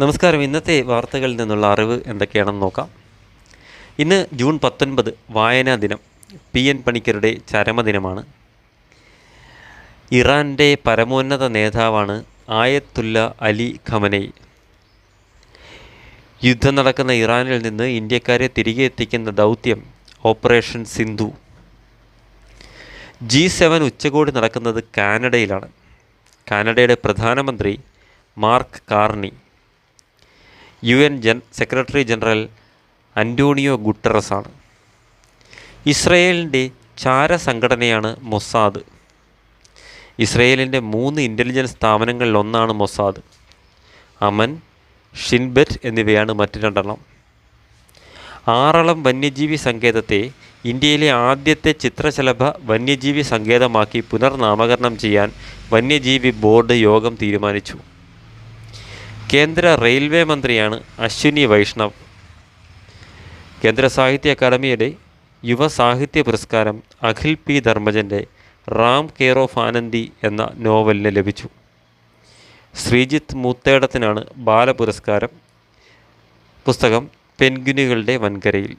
നമസ്കാരം. ഇന്നത്തെ വാർത്തകളിൽ നിന്നുള്ള അറിവ് എന്തൊക്കെയാണെന്ന് നോക്കാം. ഇന്ന് ജൂൺ പത്തൊൻപത് വായനാ ദിനം. പി എൻ പണിക്കരുടെ ചരമദിനമാണ്. ഇറാന്റെ പരമോന്നത നേതാവാണ് ആയത്തുല്ല അലി ഖമനൈ. യുദ്ധം നടക്കുന്ന ഇറാനിൽ നിന്ന് ഇന്ത്യക്കാരെ തിരികെ എത്തിക്കുന്ന ദൗത്യം ഓപ്പറേഷൻ സിന്ധു. ജി സെവൻ ഉച്ചകോടി നടക്കുന്നത് കാനഡയിലാണ്. കാനഡയുടെ പ്രധാനമന്ത്രി മാർക്ക് കാർണി. യു എൻ ജൻ സെക്രട്ടറി ജനറൽ അന്റോണിയോ ഗുട്ടറസാണ്. ഇസ്രയേലിന്റെ ചാര സംഘടനയാണ് മൊസാദ്. ഇസ്രയേലിന്റെ മൂന്ന് ഇന്റലിജൻസ് സ്ഥാപനങ്ങളിലൊന്നാണ് മൊസാദ്. അമൻ ഷിൻബെറ്റ് എന്നിവയാണ് മറ്റു രണ്ടെണ്ണം. ആറളം വന്യജീവി സങ്കേതത്തെ ഇന്ത്യയിലെ ആദ്യത്തെ ചിത്രശലഭ വന്യജീവി സങ്കേതമാക്കി പുനർനാമകരണം ചെയ്യാൻ വന്യജീവി ബോർഡ് യോഗം തീരുമാനിച്ചു. കേന്ദ്ര റെയിൽവേ മന്ത്രിയാണ് അശ്വിനി വൈഷ്ണവ്. കേന്ദ്ര സാഹിത്യ അക്കാദമിയുടെ യുവ സാഹിത്യ പുരസ്കാരം അഖിൽ പി ധർമ്മജന്റെ റാം കെയർ ഓഫ് ആനന്ദി എന്ന നോവലിന് ലഭിച്ചു. ശ്രീജിത്ത് മൂത്തേടത്തിനാണ് ബാലപുരസ്കാരം പുസ്തകം പെൻഗ്വിനുകളുടെ വൻകരയിൽ.